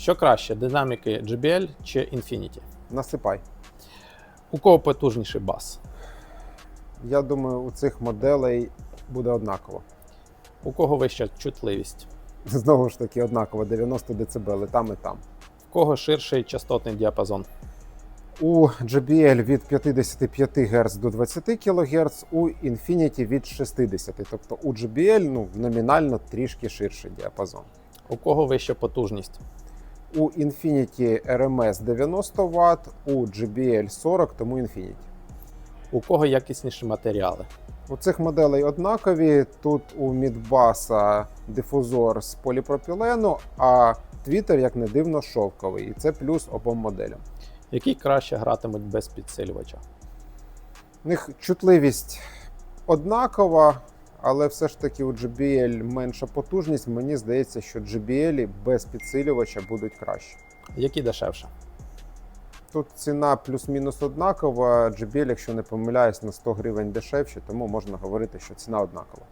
Що краще, динаміки JBL чи Infinity? Насипай. У кого потужніший бас? Я думаю, у цих моделей буде однаково. У кого вища чутливість? Знову ж таки, однаково 90 дБ і там і там. В кого ширший частотний діапазон? У JBL від 55 Гц до 20 кГц, у Infinity від 60. Тобто у JBL ну, номінально трішки ширший діапазон. У кого вища потужність? У Infinity RMS 90 Вт, у JBL 40, тому Infinity. У кого якісніші матеріали? У цих моделей однакові. Тут у Мідбаса дифузор з поліпропілену, а твіттер, як не дивно, шовковий. І це плюс обом моделям. Які краще гратимуть без підсилювача? У них чутливість однакова, але все ж таки у JBL менша потужність. Мені здається, що JBL без підсилювача будуть краще. Які дешевше? Тут ціна плюс-мінус однакова. JBL, якщо не помиляюсь, на 100 гривень дешевше, тому можна говорити, що ціна однакова.